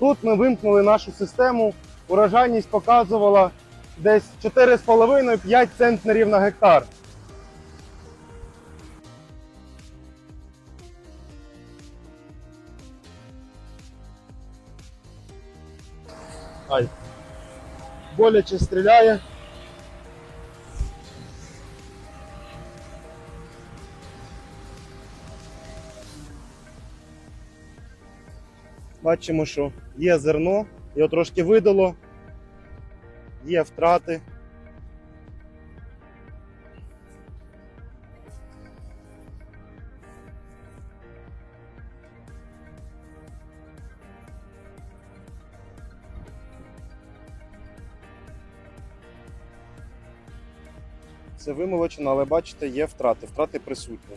Тут ми вимкнули нашу систему. Урожайність показувала десь 4,5-5 центнерів на гектар. Боляче стріляє. Бачимо, що є зерно, його трошки видало, є втрати. Це вимолочено, але бачите, є втрати. Втрати присутні.